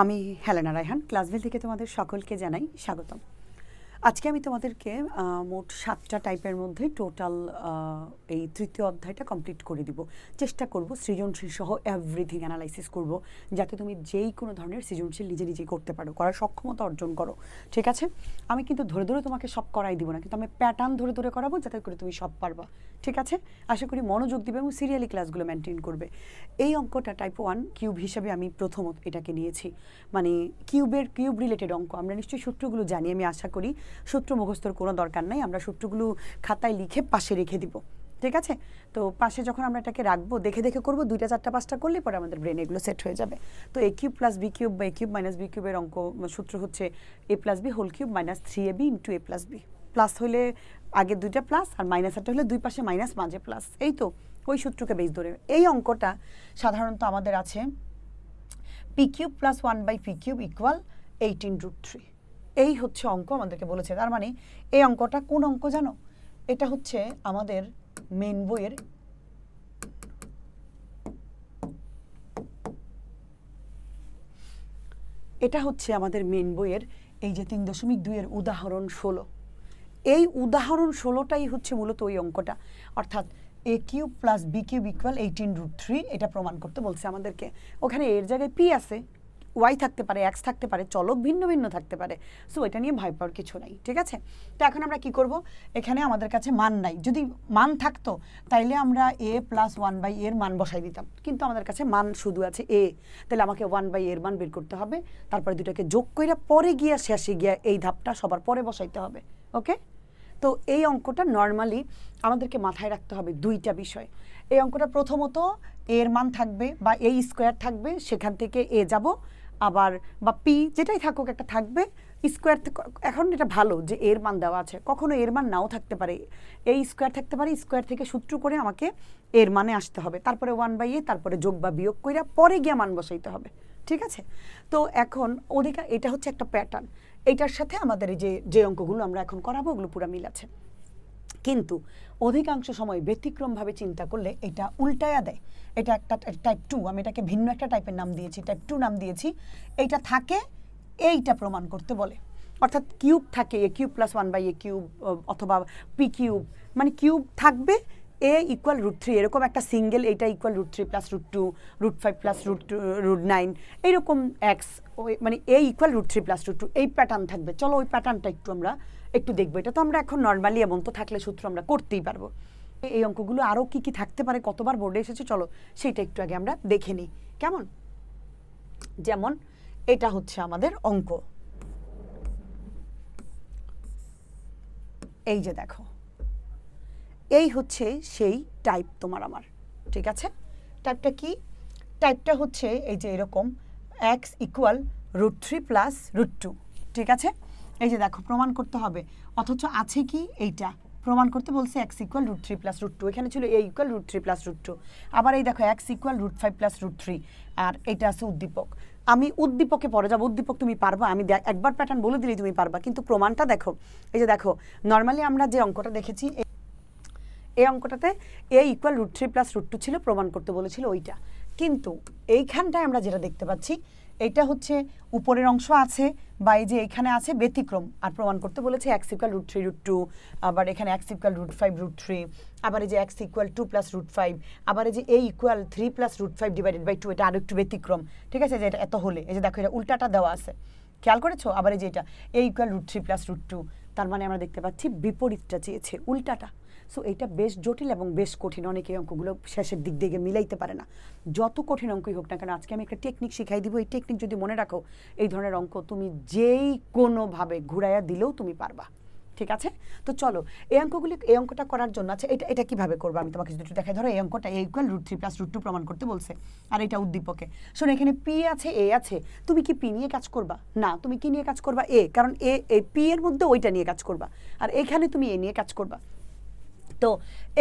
আমি হেলেনা রায়হান, ক্লাসভেল থেকে তোমাদের সকলকে জানাই স্বাগতম। আজকে আমি তোমাদেরকে মোট সাতটা টাইপের মধ্যে টোটাল এই তৃতীয় অধ্যায়টা কমপ্লিট করে দিব। চেষ্টা করব সৃজনশীল সহ এভরিথিং অ্যানালাইসিস করব, যাতে তুমি যেই কোনো ধরনের সৃজনশীল নিজে নিজেই করতে পারো, করার সক্ষমতা অর্জন করো। ঠিক আছে? আমি কিন্তু ধরে ধরে তোমাকে সব করাই দিব না, কিন্তু আমি প্যাটার্ন ধরে ধরে করাবো, যাতে করে তুমি সব পারবা। ঠিক আছে? আশা করি মনোযোগ দিবে এবং সিরিয়ালি ক্লাসগুলো মেনটেন করবে। এই অঙ্কটা টাইপ ওয়ান কিউব হিসাবে আমি প্রথমত এটাকে নিয়েছি। মানে কিউবের কিউব রিলেটেড অঙ্ক, আমরা নিশ্চয়ই সূত্রগুলো জানি, আমি আশা করি সূত্র মুখস্থর কোনো দরকার নাই, আমরা সূত্রগুলো খাতায় লিখে পাশে রেখে দিব। ঠিক আছে? তো পাশে যখন আমরা এটাকে রাখব, দেখে দেখে করব, দুইটা চারটা পাঁচটা করলে পরে আমাদের ব্রেন এগুলো সেট হয়ে যাবে। তো a cube plus b cube বা এ কিউব মাইনাস বি কিউবের অঙ্ক, সূত্র হচ্ছে a plus b whole cube minus three a b into a plus b plus হলে আগে দুইটা প্লাস আর মাইনাস একটা হলে দুই পাশে মাইনাস মাঝে প্লাস এই তো, ওই সূত্রকে বেশ ধরে। এই অঙ্কটা সাধারণত আমাদের আছে p cube plus one by p cube equal eighteen root three এই হচ্ছে অঙ্ক আমাদেরকে বলেছে। তার মানে এই অঙ্কটা কোন অঙ্ক জানো? এটা হচ্ছে আমাদের মেন বইয়ের এটা হচ্ছে আমাদের মেন বইয়ের এই যে তিন দশমিক দুইয়ের উদাহরণ ষোলো। এই উদাহরণ ষোলোটাই হচ্ছে মূলত ওই অঙ্কটা। অর্থাৎ a cube plus b cube equal eighteen root three এটা প্রমাণ করতে বলছে আমাদেরকে। ওখানে এর জায়গায় পি আছে ওয়াই থাকতে পারে এক্স থাকতে পারে, চলক ভিন্ন ভিন্ন থাকতে পারে। সো এটা নিয়ে ভয় পাওয়ার কিছু নাই, ঠিক আছে? তো এখন আমরা কি করব? এখানে আমাদের কাছে মান নাই। যদি মান থাকতো, তাইলে আমরা এ প্লাস ওয়ান বাই এর মান বসাই দিতাম। কিন্তু আমাদের কাছে মান শুধু আছে এ তাহলে আমাকে ওয়ান বাই এর মান বের করতে হবে। তারপরে দুটাকে যোগ কইরা পরে গিয়া শেষে গিয়া এই ধাপটা সবার পরে বসাইতে হবে। ওকে তো এই অঙ্কটা নর্মালি আমাদেরকে মাথায় রাখতে হবে দুইটা বিষয়। এই অঙ্কটা প্রথমত এর মান থাকবে বা এই স্কোয়ার থাকবে, সেখান থেকে এ যাব, আবার বা পি যেটাই থাকুক একটা থাকবে স্কোয়ার এখন এটা ভালো যে এর মান দেওয়া আছে। কখনো এর মান নাও থাকতে পারে। এই স্কোয়ার থাকতে পারে স্কোয়ার থেকে সূত্র করে আমাকে এর মানে আসতে হবে। তারপরে ওয়ান বাই এ তারপরে যোগ বা বিয়োগ কইরা পরে গিয়ে মান বসাইতে হবে। ঠিক আছে? তো এখন ওদিকে এটা হচ্ছে একটা প্যাটার্ন এইটার সাথে আমাদের এই যে যে অঙ্কগুলো আমরা এখন করাবো, ওগুলো পুরো মিল আছে। কিন্তু অধিকাংশ সময় ব্যতিক্রমভাবে চিন্তা করলে এটা উল্টায়া দেয়। এটা একটা টাইপ টু আমি এটাকে ভিন্ন একটা টাইপের নাম দিয়েছি টাইপ টু নাম দিয়েছি। এইটা থাকে, এইটা প্রমাণ করতে বলে। অর্থাৎ কিউব থাকে, a cube plus one by a cube, অথবা পি কিউব মানে কিউব থাকবে এ ইকুয়াল রুট থ্রি এরকম একটা সিঙ্গেল এইটা equal root three plus root two root five plus root two root nine এইরকম এক্স ওই মানে a equal root three plus root two এই প্যাটার্ন থাকবে। চলো ওই প্যাটার্নটা একটু আমরা, একটু দেখব। এটা তো আমরা এখন নর্মালি এমন তো থাকলে সূত্র আমরা করতেই পারব। এই অঙ্কগুলো আরও কি কি থাকতে পারে, কতবার বোর্ডে এসেছে, চলো সেইটা একটু আগে আমরা দেখে নিই। কেমন? যেমন এটা হচ্ছে আমাদের অঙ্ক। এই যে দেখো। এই হচ্ছে সেই টাইপ তোমার আমার, ঠিক আছে? টাইপটা কি? টাইপটা হচ্ছে এই যে এরকম x equal root three plus root two ঠিক আছে? এই যে দেখো, প্রমাণ করতে হবে। অথচ আছে কি এইটা? প্রমাণ করতে বলছে x equal root three plus root two এখানে ছিল a equal root three plus root two আবার এই দেখো x equal root five plus root three আর এটা আছে উদ্দীপক। আমি উদ্দীপকে পরে যাব, উদ্দীপক তুমি পারবা, আমি একবার প্যাটার্ন বলে দিলেই তুমি পারবা, কিন্তু প্রমাণটা দেখো। এই যে দেখো নর্মালি আমরা যে অঙ্কটা দেখেছি এই অঙ্কটাতে a equal root three plus root two ছিল, প্রমাণ করতে বলেছিল ওইটা। কিন্তু এইখানটায় আমরা যেটা দেখতে পাচ্ছি এইটা হচ্ছে উপরের অংশ আছে বা এই যে এখানে আছে ব্যতিক্রম। আর প্রমাণ করতে বলেছে x equal root three root two আবার এখানে x equal root five root three আবার এই যে x equal two plus root five আবার এই যে এই equal three plus root five divided by two এটা আরও একটু ব্যতিক্রম। ঠিক আছে? যে এটা এত হলে, এই যে দেখো, এটা উল্টাটা দেওয়া আছে। খেয়াল করেছ? আবার এই যে এটা এই equal root three plus root two তার মানে আমরা দেখতে পাচ্ছি বিপরীতটা চেয়েছে উল্টাটা। সো এটা বেশ জটিল এবং বেশ কঠিন। অনেকে এই অঙ্কগুলো শেষের দিক দিকে মিলাইতে পারে না। যত কঠিন অঙ্কই হোক না কেন, আজকে আমি একটা টেকনিক শিখাই দিব। এই টেকনিক যদি মনে রাখো, এই ধরনের অঙ্ক তুমি যেই কোনোভাবে ঘুরাইয়া দিলেও তুমি পারবা। ঠিক আছে? তো চলো, এই অঙ্কগুলি, এই অঙ্কটা করার জন্য আছে এটা এটা কীভাবে করব? আমি তোমাকে যদি দেখাই। ধরো, এই অঙ্কটা a equal root three plus root two প্রমাণ করতে বলছে। আর এটা উদ্দীপকে। শোনো, এখানে পি আছে এ আছে। তুমি কি পি নিয়ে কাজ করবা? না, তুমি কি নিয়ে কাজ করবা? এ কারণ এ এই পি এর মধ্যে ওইটা নিয়ে কাজ করবা। আর এখানে তুমি এ নিয়ে কাজ করবা। তো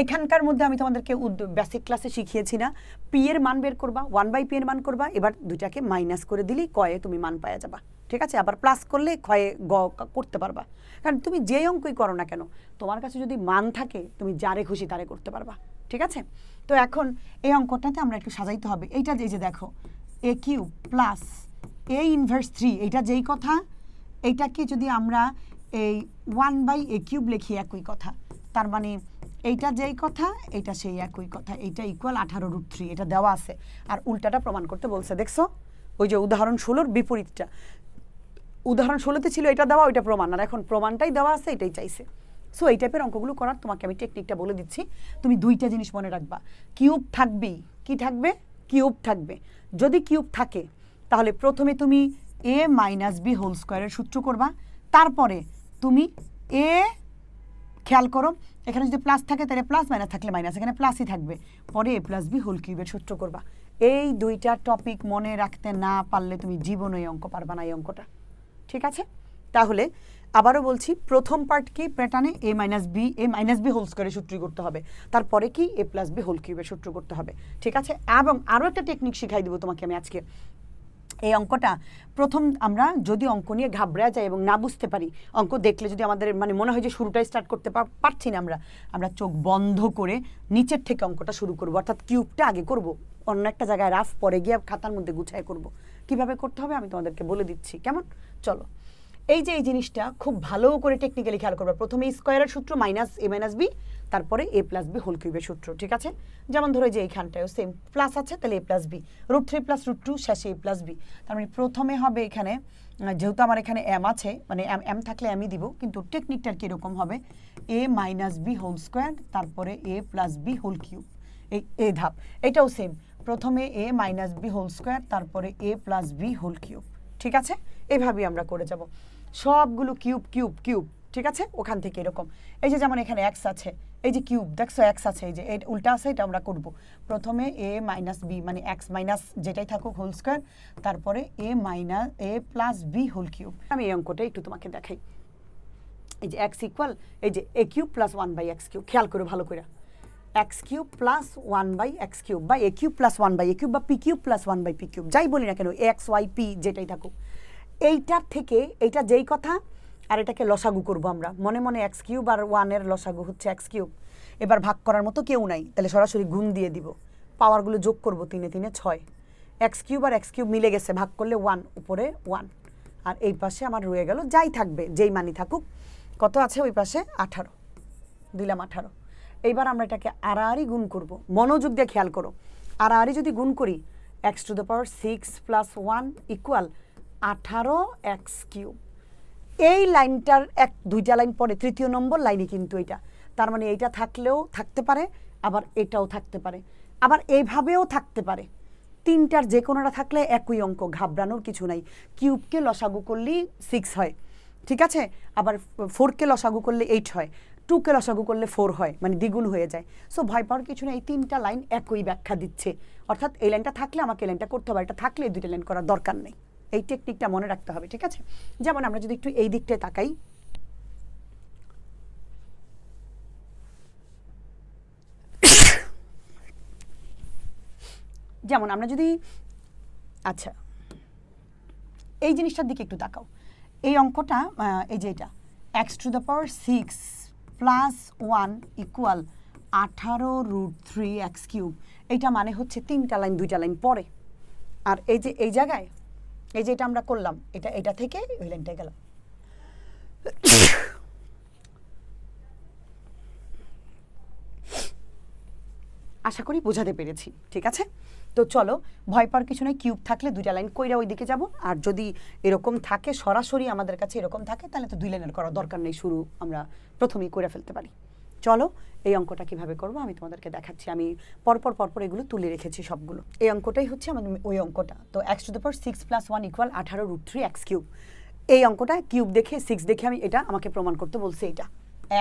এখানকার মধ্যে আমি তোমাদেরকে বেসিক ক্লাসে শিখিয়েছি না। পি এর মান বের করবা ওয়ান বাই পি এর মান করবা, এবার দুইটাকে মাইনাস করে দিলেই কয়ে তুমি মান পাওয়া যাবা। ঠিক আছে? আবার প্লাস করলে ক্ষয়ে গ করতে পারবা। কারণ তুমি যে অঙ্কই করো না কেন, তোমার কাছে যদি মান থাকে, তুমি যারে খুশি তারে করতে পারবা। ঠিক আছে? তো এখন এই অঙ্কটাতে আমরা একটু সাজাইতে হবে। এইটা যে যে দেখো a q plus a inverse three এইটা যেই কথা, এইটাকে যদি আমরা এই ওয়ান বাই এ কিউব লিখি একই কথা, তার মানে এইটা যেই কথা এটা সেই একই কথা। এইটা ইকুয়াল আঠারো রুট থ্রি এটা দেওয়া আছে। আর উল্টাটা প্রমাণ করতে বলছে, দেখছ? ওই যে উদাহরণ ষোলোর বিপরীতটা। উদাহরণ ষোলোতে ছিল এটা দেওয়া, ওইটা প্রমাণ। আর এখন প্রমাণটাই দেওয়া আছে, এটাই চাইছে। সো এই টাইপের অঙ্কগুলো করার তোমাকে আমি টেকনিকটা বলে দিচ্ছি। তুমি দুইটা জিনিস মনে রাখবা। কিউব থাকবেই। কি থাকবে? কিউব থাকবে। যদি কিউব থাকে, তাহলে প্রথমে তুমি এ মাইনাস বি হোল স্কোয়ারের সূত্র করবা। তারপরে তুমি এ খেয়াল করো, এখানে যদি প্লাস থাকে, তাহলে প্লাস মাইনাস থাকলে মাইনাস এখানে প্লাসই থাকবে। পরে এ প্লাস বি হোল কিউবের সূত্র করবা। এই দুইটা টপিক মনে রাখতে না পারলে তুমি জীবনে এই অঙ্ক পারবা না এই অঙ্কটা। ঠিক আছে? তাহলে আবারও বলছি, প্রথম পার্ট কি? প্যাটার্নে a minus b a minus b whole স্কোয়ারের সূত্র করতে হবে। তারপরে কি? এ প্লাস বি হোল কিউবের সূত্র করতে হবে। ঠিক আছে? এবং আরও একটা টেকনিক শিখাই দেবো তোমাকে আমি আজকে। এই অঙ্কটা প্রথম আমরা যদি অঙ্ক নিয়ে ঘাবড়া যাই এবং না বুঝতে পারি, অঙ্ক দেখলে যদি আমাদের মানে মনে হয় যে শুরুটাই স্টার্ট করতে পারছি না আমরা আমরা চোখ বন্ধ করে নিচের থেকে অঙ্কটা শুরু করব। অর্থাৎ কিউবটা আগে করব, অন্য একটা জায়গায় রাফ পরে গিয়ে খাতার মধ্যে গুছায় করব। কীভাবে করতে হবে আমি তোমাদেরকে বলে দিচ্ছি। কেমন? চলো। এই যে এই জিনিসটা খুব ভালো করে টেকনিক্যালি খেয়াল করবে। প্রথমে স্কোয়ারের সূত্র মাইনাস এ মাইনাস বি তারপরে এ প্লাস বি হোল কিউবের সূত্র, ঠিক আছে? যেমন ধরো যে এইখানটায়ও সেম প্লাস আছে, তাহলে a plus b root three plus root two শেষে এ প্লাস বি তার মানে প্রথমে হবে এখানে যেহেতু আমার এখানে এম আছে মানে এম এম থাকলে এমই দিব, কিন্তু টেকনিকটার কীরকম হবে? A minus b whole square তারপরে a plus b whole cube এই এ ধাপ, এটাও সেম প্রথমে a minus b whole square তারপরে a plus b whole cube ঠিক আছে? এইভাবেই আমরা করে যাব। সবগুলো কিউব কিউব কিউব ঠিক আছে? ওখান থেকে এরকম। এই যে যেমন এখানে এক্স আছে এই যে কিউব, দেখছ এক্স আছে, এই যে উল্টা আছে, এটা আমরা করব। প্রথমে এ মাইনাস বি মানে এক্স মাইনাস যেটাই থাকুক হোল স্কোয়ার তারপরে a minus a plus b whole cube আমি এই অঙ্কটা একটু তোমাকে দেখাই। এই যে এক্স ইকুয়াল এই যে a cube plus one by x cube খেয়াল করে ভালো করে। X cube plus one by x cube বা a cube plus one by a cube বা p cube plus one by p cube যাই বলি না কেন এক্স ওয়াই পি যেটাই থাকুক। এইটার থেকে, এইটা যেই কথা আর এটাকে লসাগু করব আমরা। মনে মনে এক্স কিউব আর ওয়ানের লসাগু হচ্ছে এক্স কিউব এবার ভাগ করার মতো কেউ নাই, তাহলে সরাসরি গুণ দিয়ে দিব। পাওয়ারগুলো যোগ করব তিনে তিনে ছয়। এক্স কিউব আর এক্স কিউব মিলে গেছে, ভাগ করলে ওয়ান উপরে ওয়ান আর এই পাশে আমার রয়ে গেল, যাই থাকবে, যেই মানি থাকুক। কত আছে ওই পাশে? আঠারো। দিলাম আঠারো। এইবার আমরা এটাকে আড়াআড়ি গুণ করব। মনোযোগ দিয়ে খেয়াল করো। আড়াআড়ি যদি গুণ করি x to the power six plus one equal আঠারো এক্স কিউব এই লাইনটার এক, দুইটা লাইন পরে, তৃতীয় নম্বর লাইনে কিন্তু এটা। তার মানে এইটা থাকলেও থাকতে পারে, আবার এটাও থাকতে পারে। আবার এইভাবেও থাকতে পারে। তিনটার যে কোনোটা থাকলে একই অঙ্ক, ঘাবড়ানোর কিছু নাই। কিউবকে লসাগু করলেই সিক্স হয়, ঠিক আছে? আবার ফোরকে লসাগু করলে এইট হয় টুকে লসাগু করলে ফোর হয় মানে দ্বিগুণ হয়ে যায়। সো ভয় পাওয়ার কিছু নেই, এই তিনটা লাইন একই ব্যাখ্যা দিচ্ছে। অর্থাৎ এই লাইনটা থাকলে আমাকে এই লাইনটা করতে হবে এটা থাকলে দুইটা লাইন করার দরকার নেই। এই টেকনিকটা মনে রাখতে হবে, ঠিক আছে? যেমন আমরা যদি একটু এই দিকটায় তাকাই। যেমন আমরা যদি আচ্ছা এই জিনিসটার দিকে একটু তাকাও। এই অঙ্কটা এই যে এটা x to the power six plus one equal আঠারো রুট থ্রি এক্স কিউব এইটা মানে হচ্ছে তিনটা লাইন, দুইটা লাইন পরে। আর এই যে, এই জায়গায় এই যে এটা আমরা করলাম, এটা এটা থেকে ওই লাইনটায় গেলাম। আশা করি বোঝাতে পেরেছি, ঠিক আছে? তো চলো, ভয় পাওয়ার কিছু নয় কিউব থাকলে দুইটা লাইন কইরা ওই দিকে যাব। আর যদি এরকম থাকে, সরাসরি আমাদের কাছে এরকম থাকে, তাহলে তো দুই লাইনের করার দরকার নেই, শুরু আমরা প্রথমেই করে ফেলতে পারি। চলো, এই অঙ্কটা কীভাবে করব আমি তোমাদেরকে দেখাচ্ছি। আমি পরপর পরপর এগুলো তুলে রেখেছি সবগুলো। এই অঙ্কটাই হচ্ছে আমাদের ওই অঙ্কটা। তো x to the power six plus one equal আঠারো রুট থ্রি এক্স কিউব এই অঙ্কটা কিউব দেখে সিক্স দেখে আমি এটা আমাকে প্রমাণ করতে বলছি এটা।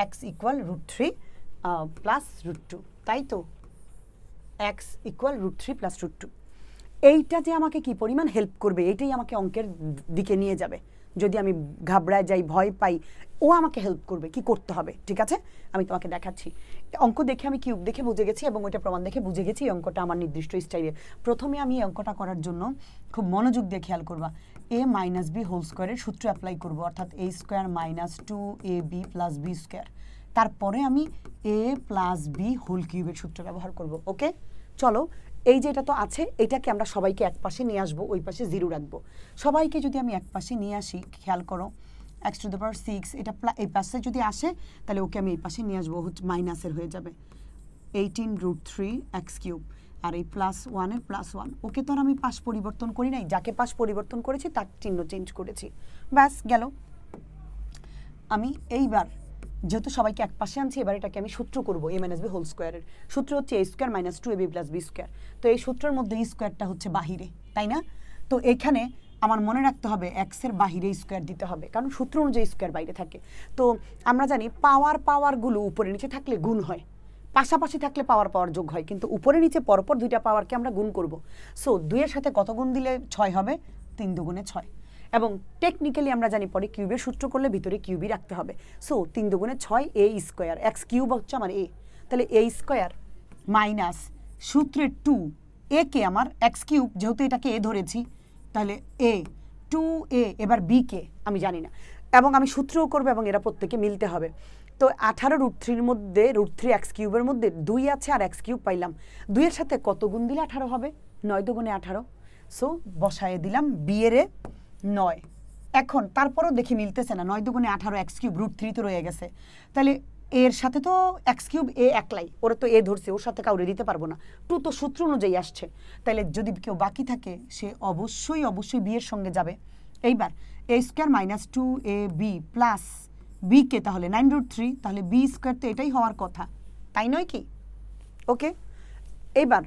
X equal root three plus root two তাই তো? X equal root three plus root two এইটা যে আমাকে কি পরিমাণ হেল্প করবে, এইটাই আমাকে অঙ্কের দিকে নিয়ে যাবে। যদি আমি ঘাবড়ায় যাই, ভয় পাই ও আমাকে হেল্প করবে, কি করতে হবে, ঠিক আছে? আমি তোমাকে দেখাচ্ছি। অঙ্ক দেখে আমি কিউব দেখে বুঝে গেছি এবং ওইটা প্রমাণ দেখে বুঝে গেছি এই অঙ্কটা আমার নির্দিষ্ট স্টাইলে প্রথমে আমি এই অঙ্কটা করার জন্য খুব মনোযোগ দিয়ে খেয়াল করবা। এ মাইনাস বি হোল স্কোয়ারের সূত্র অ্যাপ্লাই করব, অর্থাৎ a square minus two a b plus b square তারপরে আমি এ প্লাস বি হোল কিউবের সূত্র ব্যবহার করব ওকে চলো, এই যে এটা তো আছে, এটাকে আমরা সবাইকে এক পাশে নিয়ে আসব, ওই পাশে জিরো রাখব। সবাইকে যদি আমি এক পাশে নিয়ে আসি, খেয়াল করো x to the power six এটা এই পাশে যদি আসে, তাহলে ওকে আমি এই পাশে নিয়ে আসব, হচ্ছে মাইনাসের হয়ে যাবে। Eighteen root three x cube আর এই প্লাস ওয়ানের প্লাস ওয়ান ওকে তো আর আমি পাশ পরিবর্তন করি নাই, যাকে পাশ পরিবর্তন করেছি, তার চিহ্ন চেঞ্জ করেছি। ব্যাস, গেল। আমি এইবার, যেহেতু সবাইকে এক পাশে আনছি, এবার এটাকে আমি সূত্র করব এ মাইনাস বি হোল স্কোয়ারের সূত্র হচ্ছে a square minus two a b plus b square তো এই সূত্রের মধ্যে স্কোয়ারটা হচ্ছে বাহিরে, তাই না? তো এখানে আমার মনে রাখতে হবে এক্সের বাহিরে স্কোয়ার দিতে হবে। কারণ সূত্র অনুযায়ী স্কোয়ার বাইরে থাকে। তো আমরা জানি পাওয়ার পাওয়ারগুলো উপরে নিচে থাকলে গুণ হয়। পাশাপাশি থাকলে পাওয়ার পাওয়ার যোগ হয়। কিন্তু উপরে নিচে পরপর দুইটা পাওয়ারকে আমরা গুণ করব। সো দুইয়ের সাথে কত গুণ দিলে ছয় হবে? তিন দুগুণে ছয়। এবং টেকনিক্যালি আমরা জানি পরে কিউবের সূত্র করলে ভিতরে কিউবই রাখতে হবে। সো তিন দুগুণে ছয় এ স্কোয়ার এক্স কিউব হচ্ছে আমার এ তাহলে এ স্কোয়ার মাইনাস সূত্রের টু এ কে আমার এক্স কিউব যেহেতু এটাকে এ ধরেছি তাহলে এ টু এ এবার বি কে আমি জানি না। এবং আমি সূত্রও করব এবং এরা প্রত্যেকে মিলতে হবে। তো আঠারো রুট থ্রির মধ্যে রুট থ্রি এক্স কিউবের মধ্যে দুই আছে আর এক্স কিউব পাইলাম। দুইয়ের সাথে কত গুণ দিলে আঠারো হবে? নয় দুগুণে আঠারো। সো বসায়ে দিলাম বিয়েরে নয়। এখন, তারপরও দেখি মিলতেছে না। নয় দুগুণে আঠারো এক্স কিউব রুট থ্রি তো রয়ে গেছে। তাহলে এর সাথে তো এক্স কিউব এ একলাই। ওরা তো এ ধরছে, ওর সাথে কাউরে দিতে পারব না। টু তো সূত্র অনুযায়ী আসছে। তাহলে যদি কেউ বাকি থাকে, সে অবশ্যই অবশ্যই বিয়ের সঙ্গে যাবে। এইবার a square minus two a b plus b কে তাহলে নাইন রুট থ্রি তাহলে বি স্কোয়ার তো এটাই হওয়ার কথা। তাই নয় কি? ওকে এইবার,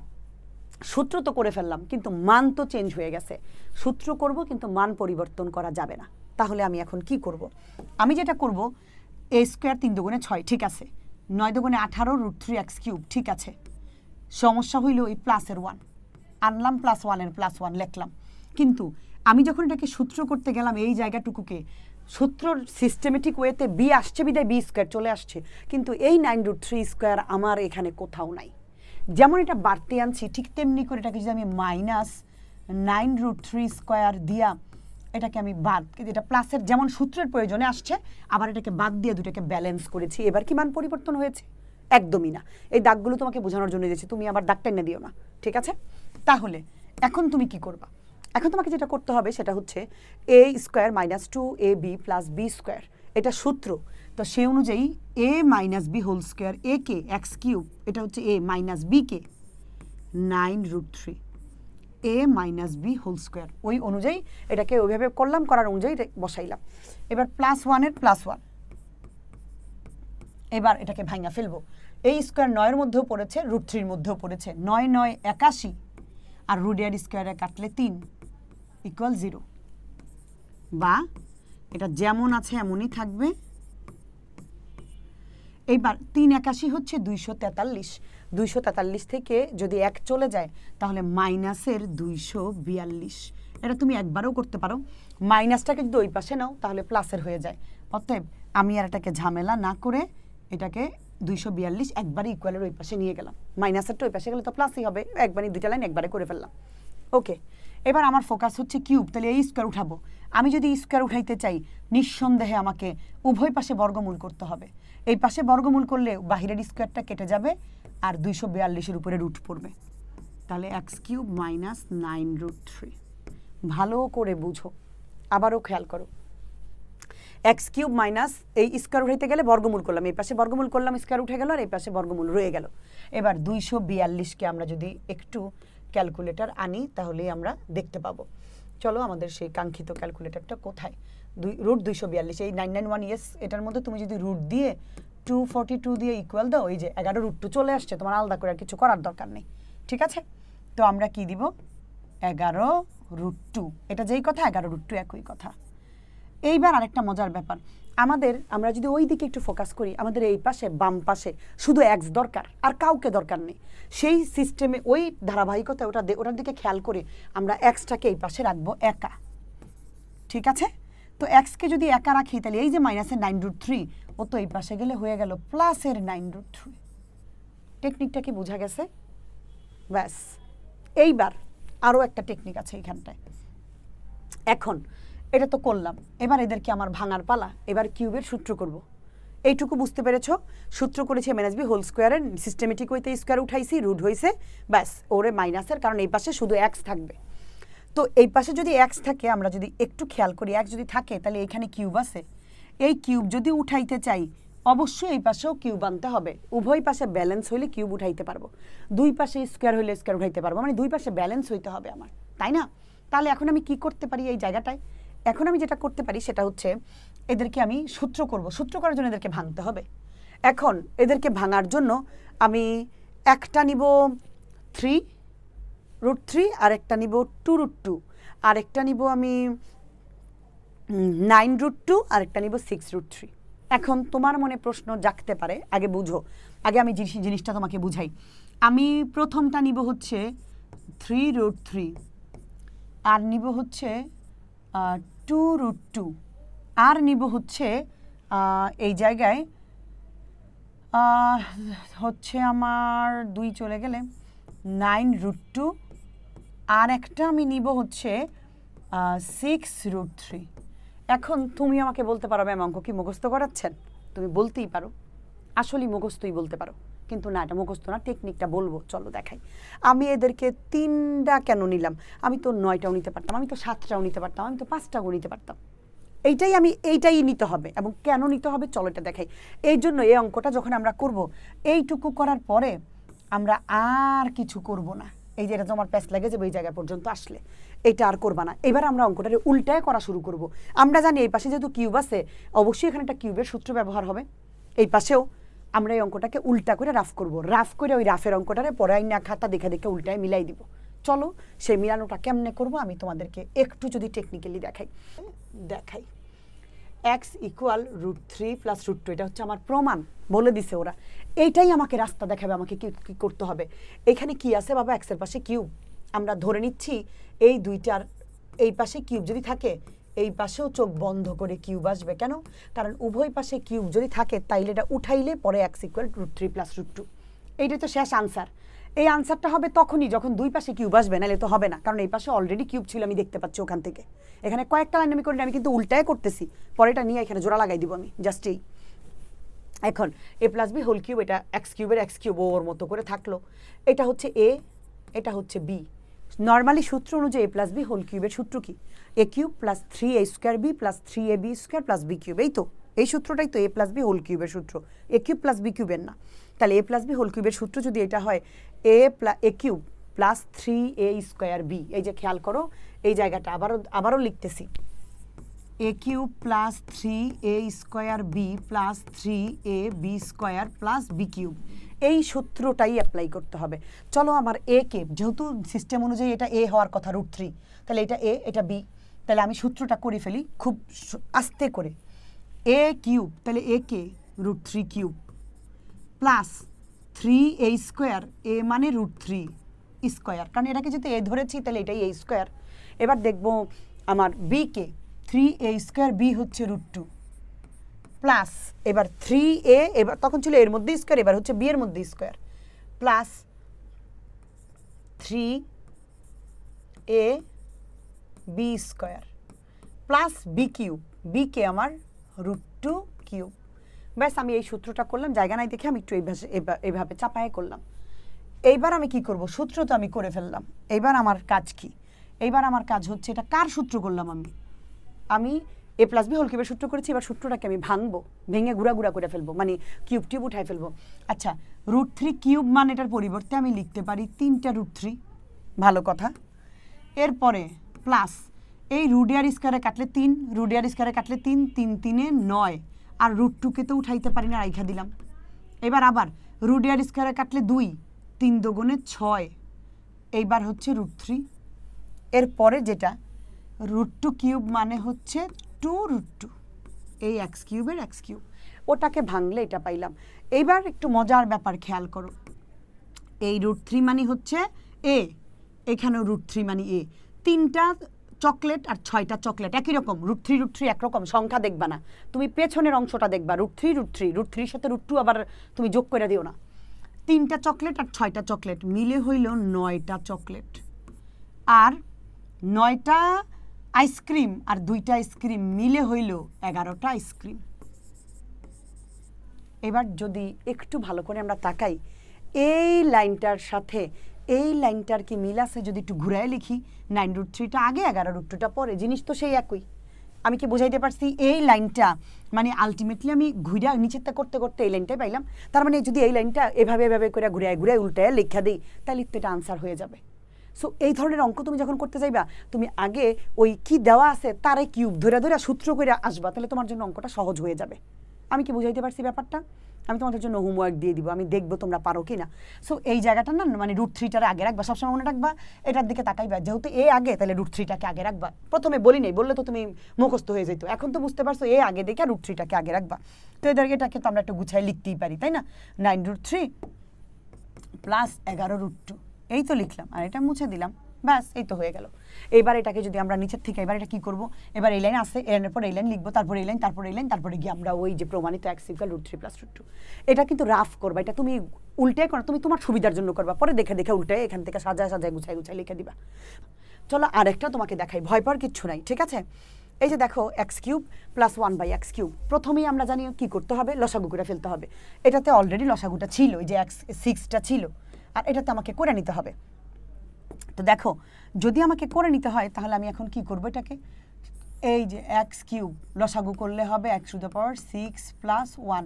সূত্র তো করে ফেললাম, কিন্তু মান তো চেঞ্জ হয়ে গেছে। সূত্র করব, কিন্তু মান পরিবর্তন করা যাবে না। তাহলে আমি এখন কি করব? আমি যেটা করব এ স্কোয়ার তিন দুগুণে ছয়, ঠিক আছে। নয় দুগুণে আঠারো, রুট থ্রি এক্স কিউব, ঠিক আছে। সমস্যা হইল ওই প্লাসের ওয়ান। আনলাম প্লাস ওয়ানের প্লাস ওয়ান লিখলাম। কিন্তু আমি যখন এটাকে সূত্র করতে গেলাম এই জায়গাটুকুকে, সূত্রর সিস্টেমেটিক ওয়েতে বি আসছে বিদায় বি স্কোয়ার চলে আসছে, কিন্তু এই নাইন রুট থ্রি স্কোয়ার আমার এখানে কোথাও নাই। যেমন এটা বাড়তে আনছি, ঠিক তেমনি করে এটাকে যদি আমি minus nine root three square দিয়া এটাকে আমি বাদ এটা প্লাসের যেমন সূত্রের প্রয়োজনে আসছে, আবার এটাকে বাদ দিয়ে দুটাকে ব্যালেন্স করেছি। এবার কি মান পরিবর্তন হয়েছে? একদমই না। এই দাগগুলো তোমাকে বোঝানোর জন্য দিয়েছি, তুমি আবার দাগটা এনে দিও না, ঠিক আছে? তাহলে, এখন তুমি কি করবা? এখন তোমাকে যেটা করতে হবে সেটা হচ্ছে a square minus two a b plus b square এটা সূত্র। তো সেই অনুযায়ী a minus b whole square a K x cube এটা হচ্ছে a minus b K nine root three a minus b whole square ওই অনুযায়ী এটাকে ওইভাবে করলাম, করার অনুযায়ী বসাইলাম। এবার প্লাস ওয়ানের প্লাস ওয়ান এবার এটাকে ভাঙা ফেলব। এই স্কোয়ার নয়ের মধ্যেও পড়েছে রুট থ্রির মধ্যেও পড়েছে। নয় নয়, একাশি। আর রুডিয়ার স্কোয়ারে কাটলে তিন ইকুয়াল জিরো বা এটা যেমন আছে এমনই থাকবে। এইবার তিন একাশি হচ্ছে দুইশো তেতাল্লিশ। দুইশো তেতাল্লিশ থেকে যদি এক চলে যায়, তাহলে মাইনাসের দুইশো বিয়াল্লিশ। এটা তুমি একবারও করতে পারো। মাইনাসটাকে যদি ওই পাশে নাও, তাহলে প্লাসের হয়ে যায়। অতএব আমি আর এটাকে ঝামেলা না করে এটাকে দুইশো বিয়াল্লিশ একবারে ইকুয়ালের ওই পাশে নিয়ে গেলাম। মাইনাসেরটা ওই পাশে গেলে তো প্লাসই হবে। একবারই দুইটা লাইন একবারে করে ফেললাম। ওকে এবার আমার ফোকাস হচ্ছে কিউব তাহলে এই স্কোয়ার উঠাবো। আমি যদি স্কোয়ার উঠাইতে চাই, নিঃসন্দেহে আমাকে উভয় পাশে বর্গমূল করতে হবে। এই পাশে বর্গমূল করলে বাহিরের স্কোয়ারটা কেটে যাবে। আর দুইশো বিয়াল্লিশের উপরে রুট পড়বে। তাহলে x cube minus nine root three ভালো করে বুঝো। আবারও খেয়াল করো। এক্স কিউব মাইনাস এই স্কোয়ার উঠাইতে গেলে বর্গমূল করলাম। এই পাশে বর্গমূল করলাম স্কোয়ার উঠে গেল, আর এই পাশে বর্গমূল রয়ে গেল। এবার দুইশো বিয়াল্লিশকে আমরা যদি একটু ক্যালকুলেটর আনি, তাহলেই আমরা দেখতে পাবো। চলো আমাদের সেই কাঙ্ক্ষিত ক্যালকুলেটরটা কোথায়? দুই রুট দুইশো বিয়াল্লিশ, এই নাইন নাইন ওয়ান ইয়েস এটার মধ্যে তুমি যদি রুট দিয়ে টু ফর্টি টু দিয়ে ইকুয়াল দাও এই যে এগারো রুট টু চলে আসছে, তোমার আলাদা করে আর কিছু করার দরকার নেই, ঠিক আছে? তো আমরা কি দিব? এগারো রুট টু এটা যেই কথা, এগারো রুট টু একই কথা। এইবার আরেকটা মজার ব্যাপার, আমাদের, আমরা যদি ওই দিকে একটু ফোকাস করি, আমাদের এই পাশে, বাম পাশে শুধু এক্স দরকার, আর কাউকে দরকার নেই। সেই সিস্টেমে ওই ধারাবাহিকতা, ওটা ওটার দিকে খেয়াল করে আমরা এক্সটাকে এই পাশে রাখব একা, ঠিক আছে? তো এক্সকে যদি একা রাখি, তাহলে এই যে মাইনাসের নাইন রুট থ্রি ও তো এই পাশে গেলে হয়ে গেল প্লাসের নাইন রুট থ্রি টেকনিকটা কি বোঝা গেছে? ব্যাস। এইবার আরও একটা টেকনিক আছে এইখানটায়। এখন, এটা তো করলাম। এবার এদেরকে আমার ভাঙার পালা। এবার কিউবের সূত্র করব। এইটুকু বুঝতে পেরেছ? সূত্র করেছে এম বি হোল স্কোয়ারের সিস্টেমেটিক ওইতে স্কোয়ার উঠাইছি রুট হয়েছে ব্যাস, ওরে মাইনাসের কারণ এই পাশে শুধু এক্স থাকবে। তো এই পাশে যদি এক্স থাকে, আমরা যদি একটু খেয়াল করি এক্স যদি থাকে, তাহলে এখানে কিউব আছে। এই কিউব যদি উঠাইতে চাই, অবশ্যই এই পাশেও কিউব আনতে হবে। উভয় পাশে ব্যালেন্স হইলে কিউব উঠাইতে পারব। দুই পাশে স্কোয়ার হইলে স্কোয়ার উঠাইতে পারব। মানে দুই পাশে ব্যালেন্স হইতে হবে আমার। তাই না? তাহলে এখন আমি কি করতে পারি এই জায়গাটায়? এখন আমি যেটা করতে পারি সেটা হচ্ছে, এদেরকে আমি সূত্র করব। সূত্র করার জন্য এদেরকে ভাঙতে হবে। এখন এদেরকে ভাঙার জন্য আমি একটা নিব থ্রি রুট থ্রি আর একটা নিব টু রুট টু আর একটা নিব আমি নাইন রুট টু আর একটা নিব সিক্স রুট থ্রি এখন তোমার মনে প্রশ্ন জাগতে পারে, আগে বুঝো। আগে আমি জিনিস, জিনিসটা তোমাকে বুঝাই। আমি প্রথমটা নিব হচ্ছে থ্রি রুট থ্রি আর নিব হচ্ছে টু রুট টু আর নিব হচ্ছে এই জায়গায় হচ্ছে আমার দুই চলে গেলে নাইন রুট টু আর একটা আমি নিব হচ্ছে সিক্স রুট থ্রি এখন তুমি আমাকে বলতে পারো, ম্যাম, অঙ্ক কি মুখস্থ করাচ্ছেন? তুমি বলতেই পারো। আসলেই মুখস্থই বলতে পারো। কিন্তু না, এটা মুখস্থ না টেকনিকটা বলব। চলো দেখাই। আমি এদেরকে তিনটা কেন নিলাম? আমি তো নয়টাও নিতে পারতাম, আমি তো সাতটাও নিতে পারতাম, আমি তো পাঁচটাও নিতে পারতাম। এইটাই আমি, এইটাই নিতে হবে। এবং কেন নিতে হবে? চলো এটা দেখাই। এই জন্য এই অঙ্কটা যখন আমরা করব, এইটুকু করার পরে আমরা আর কিছু করব না। এই যে এটা তোমার প্যাস লাগে যাবে এই জায়গা পর্যন্ত আসলে। এটা আর করবা না। এবার আমরা অঙ্কটারে উল্টায় করা শুরু করব। আমরা জানি এই পাশে যেহেতু কিউব আছে, অবশ্যই এখানে একটা কিউবের সূত্র ব্যবহার হবে। এই পাশেও আমরা এই অঙ্কটাকে উল্টা করে রাফ করব। রাফ করে ওই রাফের অঙ্কটারে পরে আইনা খাতা দেখে দেখে উল্টায় মিলাই দিব। চলো, সেই মিলানোটা কেমনে করব আমি তোমাদেরকে একটু যদি টেকনিক্যালি দেখাই। দেখাই। X equal root three plus root two, এটা হচ্ছে আমার প্রমাণ, বলে দিছে ওরা। এইটাই আমাকে রাস্তা দেখাবে, আমাকে কি কি করতে হবে। এখানে কি আছে বাবা? এক্সের পাশে কিউব। আমরা ধরে নিচ্ছি, এই দুইটার, এই পাশে কিউব যদি থাকে, এই পাশেও চোখ বন্ধ করে কিউব আসবে। কেন? কারণ উভয় পাশে কিউব যদি থাকে, তাইলে এটা উঠাইলে পরে x equal root three plus root two. এইটাই তো শেষ আনসার। এই আনসারটা হবে তখনই, যখন দুই পাশে কিউব আসবে, নাহলে তো হবে না। কারণ এই পাশে অলরেডি কিউব ছিল, আমি দেখতে পাচ্ছি ওখান থেকে। এখানে কয়েকটা লাইন আমি করি আমি কিন্তু উল্টায় করতেছি। পরেটা নিয়ে এখানে জোড়া লাগাই দিব আমি জাস্ট এই। এখন a plus b whole cube এটা এক্স কিউবের এক্স কিউব ওর মতো করে থাকল। এটা হচ্ছে এ এটা হচ্ছে বি নর্মালি সূত্র অনুযায়ী এ প্লাস বি হোল কিউবের সূত্র কি? A cube plus three a square b plus three a b square plus b cube এই তো। এই সূত্রটাই তো এ প্লাস বি হোল কিউবের সূত্র। এ কিউব প্লাস বি কিউবের না। তাহলে এ প্লাস বি হোল কিউবের সূত্র যদি এটা হয় a plus a cube plus three a square b এই যে খেয়াল করো, এই জায়গাটা আবারও আবারও লিখতেছি। A cube plus three a square b plus three a b square plus b cube এই সূত্রটাই অ্যাপ্লাই করতে হবে। চলো আমার এ কে, যেহেতু সিস্টেম অনুযায়ী এটা এ হওয়ার কথা রুট থ্রি তাহলে এটা এ এটা বি তাহলে আমি সূত্রটা করে ফেলি খুব আস্তে করে। এ কিউব তাহলে a K root three cube plus three a square, a মানে রুট থ্রি স্কোয়ার। কারণ এটাকে যদি এ ধরেছি, তাহলে এটাই এ স্কোয়ার। এবার দেখব আমার বি কে। থ্রি এ স্কোয়ার বি হচ্ছে রুট টু। প্লাস এবার থ্রি এ, এবার তখন ছিল এর মধ্যে স্কোয়ার, এবার হচ্ছে বি এর মধ্যে square. Plus three a b square. Plus b cube. B কে আমার রুট টু কিউব। ব্যাস, আমি এই সূত্রটা করলাম, জায়গা নাই দেখে আমি একটু এইভাবে চাপায় করলাম। এইবার আমি কি করব? সূত্র তো আমি করে ফেললাম। এইবার আমার কাজ কি? এইবার আমার কাজ হচ্ছে এটা কার সূত্র করলাম আমি? আমি এ প্লাস বি হোল কিউবের সূত্র করেছি, এবার সূত্রটাকে আমি ভাঙবো, ভেঙে গুঁড়া গুঁড়া করে ফেলব মানে কিউব টিউব উঠাই ফেলব। আচ্ছা রুট থ্রি কিউব মান এটার পরিবর্তে আমি লিখতে পারি তিনটা রুট থ্রি ভালো কথা। এরপরে প্লাস এই রুডিয়ার স্কোয়ারে কাটলে তিন রুডিয়ার স্কোয়ারে কাটলে তিন তিন, তিনে নয়। আর রুট টুকে তো উঠাইতে পারি না, রাইখা দিলাম। এবার আবার রুডিয়ার স্কোয়ারে কাটলে দুই, তিন দোগুণে ছয়। এইবার হচ্ছে রুট থ্রি এরপরে যেটা রুট টু কিউব মানে হচ্ছে টু রুট টু এই এক্স কিউবের এক্স কিউব ওটাকে ভাঙলে এটা পাইলাম। এইবার একটু মজার ব্যাপার খেয়াল করো। এই রুট থ্রি মানে হচ্ছে এ এখানেও রুট থ্রি মানে এ তিনটা চকলেট আর ছয়টা চকলেট। একই রকম, রুট থ্রি রুট থ্রি একরকম, সংখ্যা দেখবা না। তুমি পেছনের অংশটা দেখবা, root three root three. Root থ্রির সাথে রুট টু আবার তুমি যোগ করে দিও না। তিনটা চকলেট আর ছয়টা চকলেট, মিলে হইল নয়টা চকলেট। আর নয়টা আইসক্রিম আর দুইটা আইসক্রিম মিলে হইল এগারোটা আইসক্রিম। এবার যদি একটু ভালো করে আমরা তাকাই, এই লাইনটার সাথে এই লাইনটার কি মিল আছে যদি একটু ঘুরায় লিখি? নাইন রুট থ্রিটা আগে, এগারো রুট টুটা পরে। জিনিস তো সেই একই। আমি কি বোঝাইতে পারছি? এই লাইনটা মানে আলটিমেটলি আমি ঘুরা নিচেরটা করতে করতে এই লাইনটাই পাইলাম। তার মানে যদি এই লাইনটা এভাবে এভাবে করে ঘুরে ঘুরে উল্টায় লেখা দিই, তাহলে তো এটা আনসার হয়ে যাবে। সো এই ধরনের অঙ্ক তুমি যখন করতে যাইবা, তুমি আগে ওই কি দেওয়া আছে তারে কিউব ধরে ধরে সূত্র করে আসবা, তাহলে তোমার জন্য অঙ্কটা সহজ হয়ে যাবে। আমি কি বুঝাইতে পারছি ব্যাপারটা? আমি তোমাদের জন্য হোমওয়ার্ক দিয়ে দিব, আমি দেখব তোমরা পারো কি না সো এই জায়গাটা না মানে রুট থ্রিটার আগে রাখবা, সবসময় মনে রাখবা, এটার দিকে তাকাইবা। যেহেতু এ আগে, তাহলে রুট থ্রিটাকে আগে রাখবা। প্রথমে বলি নেই, বললে তো তুমি মুখস্থ হয়ে যেত এখন তো বুঝতে পারছ, এ আগে দেখে রুট থ্রিটাকে আগে রাখবা। তো এদের, এটাকে তো আমরা একটু গুছাই লিখতেই পারি, তাই না? নাইন রুট থ্রি প্লাস এগারো রুট টু এই তো লিখলাম, আর এটা মুছে দিলাম। ব্যাস, এই তো হয়ে গেল। এবার এটাকে যদি আমরা নিচের থেকে, এবার এটা কি করব? এবার এই লাইন আসে লাইনের পর এই লাইন লিখব, তারপর এই লাইন তারপর এই লাইন তারপরে গিয়ে আমরা ওই যে প্রমাণিত এক equal root three plus root two এটা কিন্তু রাফ করবা, এটা তুমি উল্টে করো, তুমি তোমার সুবিধার জন্য করবা। পরে দেখে দেখে উল্টে এখান থেকে সাজায় সাজায় গুছাই গুছাই লিখে দিবা। চলো আরেকটা তোমাকে দেখাই, ভয় পাওয়ার কিচ্ছু নাই, ঠিক আছে? এই যে দেখো x cube plus one by x cube প্রথমেই আমরা জানি কি করতে হবে, লসাগু করে ফেলতে হবে। এটাতে অলরেডি লসাগুটা ছিল যে এক্স সিক্সটা ছিল। আর এটাতে আমাকে করে নিতে হবে। তো দেখো, যদি আমাকে করে নিতে হয়, তাহলে আমি এখন কি করব এটাকে? এই যে এক্স কিউব লসাগু করলে হবে x to the power six plus one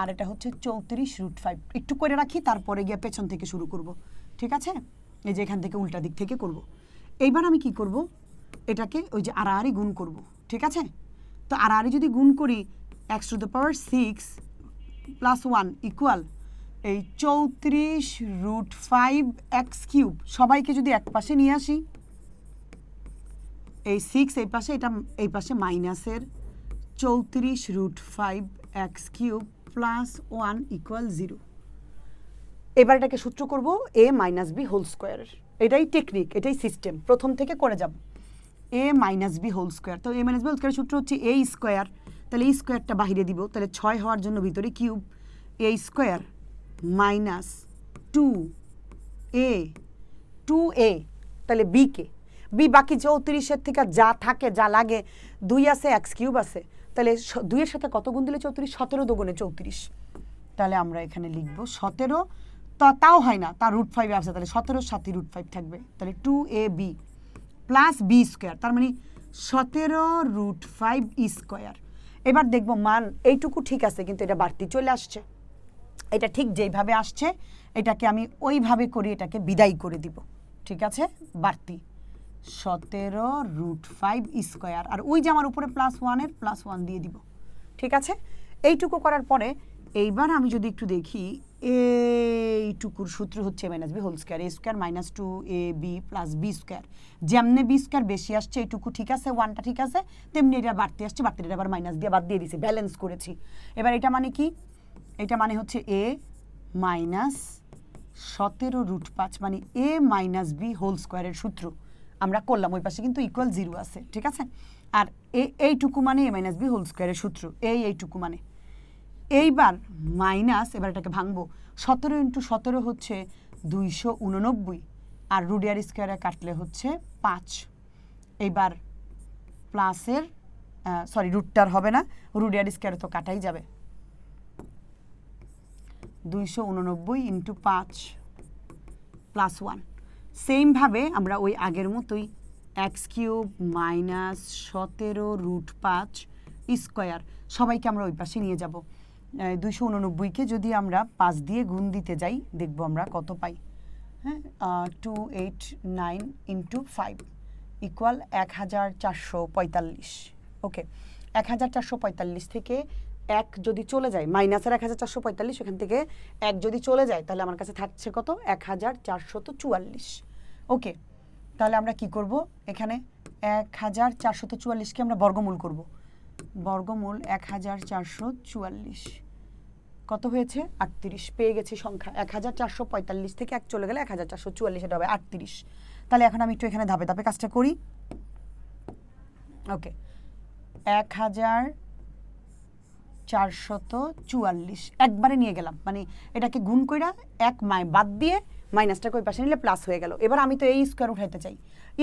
আর এটা হচ্ছে চৌত্রিশ রুট ফাইভ একটু করে রাখি, তারপরে গিয়ে পেছন থেকে শুরু করব। ঠিক আছে? এই যে এখান থেকে উল্টা দিক থেকে করব। এইবার আমি কি করব? এটাকে ওই যে আড়াআড়ি গুণ করব। ঠিক আছে? তো আড়াআড়ি যদি গুণ করি x to the power six plus one equal এই চৌত্রিশ রুট ফাইভ এক্স কিউব। সবাইকে যদি এক পাশে নিয়ে আসি, এই সিক্স এই পাশে, এটা এই পাশে মাইনাসের চৌত্রিশ root five x cube plus one equal zero. এবার এটাকে সূত্র করব এ মাইনাস বি হোল স্কোয়ারের এটাই টেকনিক, এটাই সিস্টেম, প্রথম থেকে করে যাব। A minus b whole square. তো a minus b whole square সূত্র হচ্ছে এ স্কোয়ার। তাহলে এই স্কোয়ারটা বাহিরে দিব, তাহলে ছয় হওয়ার জন্য ভিতরে cube. A square minus two a two a তাহলে বি কে। বি বাকি চৌত্রিশের থেকে যা থাকে, যা লাগে, দুই আছে এক্স কিউব আছে। তাহলে দুইয়ের সাথে কত গুণ দিলে চৌত্রিশ? সতেরো দুগুণে চৌত্রিশ। তাহলে আমরা এখানে লিখব সতেরো। তা, তাও হয় না, তার রুট ফাইভ আছে, তাহলে সতেরোর সাথে রুট ফাইভ থাকবে। তাহলে two a b plus b square তার মানে সতেরো রুট ফাইভ স্কোয়ার এবার দেখব মান, এইটুকু ঠিক আছে, কিন্তু এটা বাড়তি চলে আসছে। এটা ঠিক যেইভাবে আসছে, এটাকে আমি ওইভাবে করে এটাকে বিদায় করে দিব। ঠিক আছে? বাড়তি। সতেরো রুট ফাইভ স্কোয়ার আর ওই যে আমার উপরে প্লাস ওয়ানের প্লাস ওয়ান দিয়ে দিব। ঠিক আছে? এইটুকু করার পরে, এইবার আমি যদি একটু দেখি, এইটুকুর সূত্র হচ্ছে minus b whole square a square minus two a b plus b square যেমনি বি স্কোয়ার বেশি আসছে, এইটুকু ঠিক আছে ওয়ানটা ঠিক আছে, তেমনি এটা বাড়তে আসছে বাড়তে এটা আবার মাইনাস দিয়ে বাদ দিয়ে দিছি ব্যালেন্স করেছি। এবার এটা মানে কি? এটা মানে হচ্ছে এ মাইনাস সতেরো রুট পাঁচ মানে এ মাইনাস বি হোল স্কোয়ারের সূত্র। আমরা করলাম, ওই পাশে কিন্তু ইকুয়াল জিরো আছে, ঠিক আছে? আর এ, এইটুকু মানে এ মাইনাস বি হোল স্কোয়ারের সূত্র, এই এইটুকু মানে। এইবার মাইনাস এবার এটাকে ভাঙবো, সতেরো ইন্টু সতেরো হচ্ছে দুইশো উননব্বই, আর রুডিয়ার স্কোয়ারে কাটলে হচ্ছে পাঁচ। এইবার প্লাসের সরি রুটটার হবে না রুডিয়ার স্কোয়ারে তো কাটাই যাবে। দুইশো উননব্বই ইন্টু পাঁচ প্লাস ওয়ান সেমভাবে আমরা ওই আগের মতোই এক্স কিউব মাইনাস সতেরো রুট পাঁচ স্কোয়ার সবাইকে আমরা ওই পাশে নিয়ে যাব। দুইশো উননব্বইকে যদি আমরা পাঁচ দিয়ে গুণ দিতে যাই, দেখব আমরা কত পাই। হ্যাঁ two eight nine into five equal এক হাজার চারশো পঁয়তাল্লিশ। ওকে এক হাজার চারশো পঁয়তাল্লিশ থেকে এক যদি চলে যায়, মাইনাসের এক হাজার চারশো পঁয়তাল্লিশ এখান থেকে এক যদি চলে যায়, তাহলে আমার কাছে থাকছে কত? এক হাজার চারশত চুয়াল্লিশ। ওকে, তাহলে আমরা কি করব? এখানে এক হাজার চারশত চুয়াল্লিশকে আমরা বর্গমূল করব। বর্গমূল এক হাজার চারশো চুয়াল্লিশ। কত হয়েছে? আটত্রিশ। পেয়ে গেছি সংখ্যা। এক হাজার চারশো পঁয়তাল্লিশ থেকে এক চলে গেলে এক হাজার চারশো চুয়াল্লিশ, এটা হবে আটত্রিশ। তাহলে এখন আমি একটু এখানে ধাপে ধাপে কাজটা করি। ওকে, এক হাজার চারশত চুয়াল্লিশ। একবারে নিয়ে গেলাম। মানে এটাকে গুণ কইরা এক মাই বাদ দিয়ে মাইনাসটাকে ওই পাশে নিলে প্লাস হয়ে গেল। এবার আমি তো এই স্কোয়ার উঠাইতে চাই।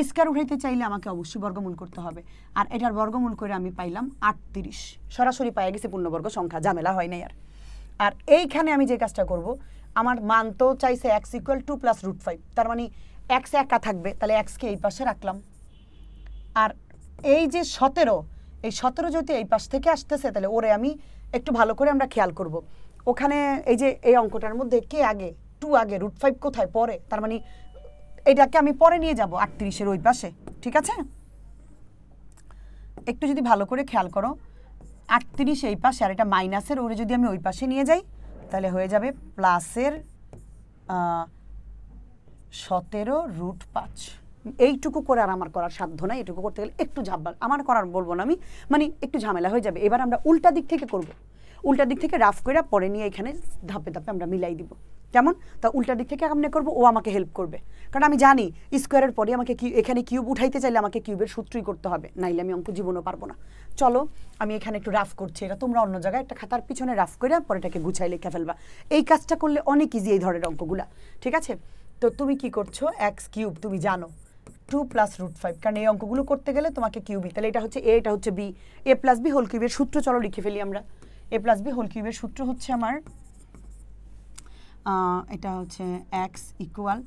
স্কোয়ার উঠাইতে চাইলে আমাকে অবশ্যই বর্গমূল করতে হবে। আর এটার বর্গমূল করে আমি পাইলাম আটত্রিশ। সরাসরি পাই গেছে পূর্ণবর্গ সংখ্যা, ঝামেলা হয় নাই আর। আর এইখানে আমি যে কাজটা করব, আমার মান তো চাইছে x equal two plus root five তার মানে এক্স একা থাকবে, তাহলে এক্সকে এই পাশে রাখলাম। আর এই যে সতেরো এই সতেরো যদি এই পাশ থেকে আসতেছে, তাহলে ওরে আমি একটু ভালো করে আমরা খেয়াল করব। ওখানে এই যে এই অঙ্কটার মধ্যে কে আগে, টু আগে, রুট ফাইভ কোথায় পরে তার মানে এটাকে আমি পরে নিয়ে যাব আটত্রিশের ওই পাশে, ঠিক আছে? একটু যদি ভালো করে খেয়াল করো, আটত্রিশ এই পাশে আর এটা মাইনাসের, ওরে যদি আমি ওই পাশে নিয়ে যাই, তাহলে হয়ে যাবে প্লাসের সতেরো রুট পাঁচ। এইটুকু করে আর আমার করার সাধ্য নাই, এটুকু করতে গেলে একটু ঝাব্বা, আমার করার বলব না আমি মানে একটু ঝামেলা হয়ে যাবে। এবার আমরা উল্টা দিক থেকে করব। উল্টা দিক থেকে রাফ করে পরে নিয়ে এখানে ধাপে ধাপে আমরা মিলাই দিব। কেমন? তা উল্টা দিক থেকে কেমনে করব, ও আমাকে হেল্প করবে। কারণ আমি জানি স্কোয়ারের পরে আমাকে কি, এখানে কিউব উঠাইতে চাইলে আমাকে কিউবের সূত্রই করতে হবে, নাইলে আমি অঙ্ক জীবনও পারব না। চলো, আমি এখানে একটু রাফ করছি, এটা তোমরা অন্য জায়গায় একটা খাতার পিছনে রাফ করে পরে এটাকে গুছাই লেখা ফেলবা। এই কাজটা করলে অনেক ইজি এই ধরনের অঙ্কগুলা, ঠিক আছে? তো তুমি কি করছ? এক্স কিউব তুমি জানো। টু প্লাস রুট ফাইভ কারণ এই অঙ্কগুলো করতে গেলে তোমাকে কিউবি তাহলে এটা হচ্ছে এ এটা হচ্ছে b a plus b whole কিউবের সূত্র চলো লিখে ফেলি আমরা। এ প্লাস বি হোল কিউবের সূত্র হচ্ছে আমার এটা হচ্ছে x equal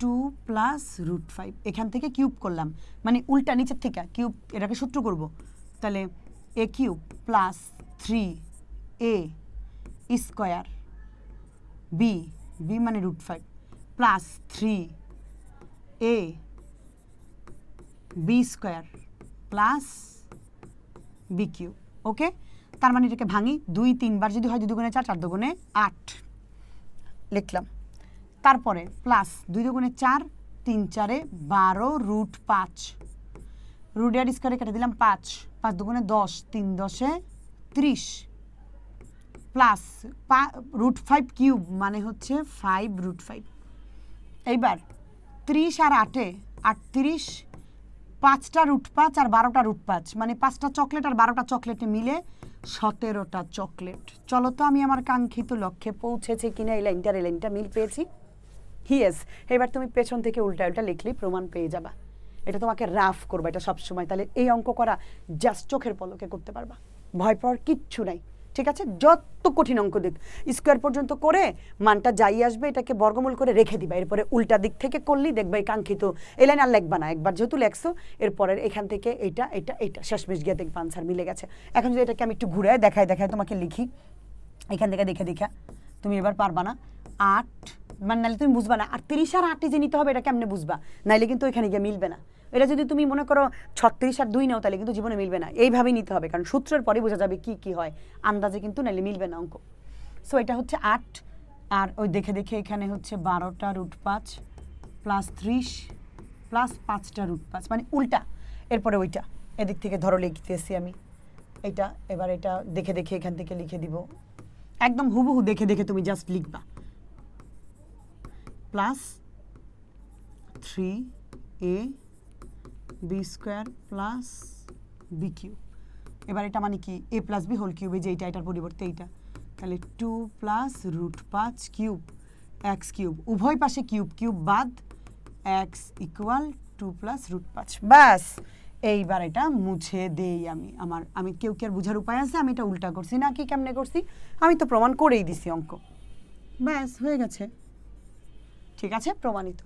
two plus root five এখান থেকে কিউব করলাম। মানে উল্টা নিচের থেকে কিউব এটাকে সূত্র করব। তাহলে a cube plus three a square b b মানে root five plus three a b square plus b cube okay তার মানে এটাকে ভাঙি দুই, তিনবার, যদি হয় দুই দুগুণে চার চার দুগুণে আট। লিখলাম। তারপরে প্লাস দুই দুগুণে চার, তিন চারে বারো রুট পাঁচ। রুট আর স্কোয়ারে কেটে দিলাম পাঁচ। পাঁচ দুগুণে দশ, তিন দশে ত্রিশ। প্লাস রুট ফাইভ কিউব মানে হচ্ছে ফাইভ রুট ফাইভ এইবার ত্রিশ আর আটে আটত্রিশ পাঁচটা রুট পাঁচ আর বারোটা রুট পাঁচ মানে পাঁচটা চকলেট আর বারোটা চকলেটে মিলে সতেরোটা চকলেট। চলো তো আমি আমার কাঙ্ক্ষিত লক্ষ্যে পৌঁছেছে কিনা, এই লাইনটার, এই লাইনটা মিল পেয়েছি? হিয়েস এবার তুমি পেছন থেকে উল্টা উল্টা লিখলেই প্রমাণ পেয়ে যাবা। এটা তোমাকে রাফ করবা এটা সবসময়। তাহলে এই অঙ্ক করা জাস্ট চোখের পলকে করতে পারবা। ভয় পাওয়ার কিচ্ছু নাই। ঠিক আছে? যত কঠিন অঙ্ক দিক স্কোয়ার পর্যন্ত করে মানটা যাই আসবে, এটাকে বর্গমূল করে রেখে দিবা। এরপরে উল্টা দিক থেকে করলেই দেখবা এই কাঙ্ক্ষিত এই লাইন আর লেখবা না। একবার যেহেতু লেখছো, এরপরের এখান থেকে এটা এটা এটা, শেষমেশ গিয়ে দেখবা আনসার মিলে গেছে। এখন যদি এটাকে আমি একটু ঘুরে দেখাই দেখায় তোমাকে লিখি। এখান থেকে দেখে দেখা। তুমি এবার পারবা না। আট মানে নাহলে তুমি বুঝবা না। আর তিরিশ আর আটে যে নিতে হবে, এটা কেমনে বুঝবা? নাইলে কিন্তু এখানে গিয়ে মিলবে না। এটা যদি তুমি মনে করো ছত্রিশ আর দুই নাও, তাহলে কিন্তু জীবনে মিলবে না। এইভাবেই নিতে হবে, কারণ সূত্রের পরে বোঝা যাবে কি কি হয়। আন্দাজে কিন্তু নাইলে মিলবে না অঙ্ক। সো এটা হচ্ছে আট, আর ওই দেখে দেখে এখানে হচ্ছে বারোটা রুট পাঁচ প্লাস ত্রিশ প্লাস পাঁচটা রুট পাঁচ মানে উল্টা। এরপরে ওইটা, এদিক থেকে ধরো লিখতেছি আমি। এটা, এবার এটা দেখে দেখে এখান থেকে লিখে দিব। একদম হুবহু দেখে দেখে তুমি জাস্ট লিখবা। Plus three a b square plus b cube এবার এটা মানে কি? A plus b whole cube এই যে এইটা, এটার পরিবর্তে এইটা। তাহলে টু প্লাস রুট পাঁচ কিউব এক্স কিউব উভয় পাশে কিউব কিউব বাদ x equal two plus root পাঁচ। ব্যাস! এইবার এটা মুছে দেই আমি। আমার, আমি কেউ কি আর বুঝার উপায় আছে? আমি এটা উল্টা করছি না কি কেমনে করছি? আমি তো প্রমাণ করেই দিছি অঙ্ক। ব্যাস, হয়ে গেছে। ঠিক আছে? প্রমাণিত।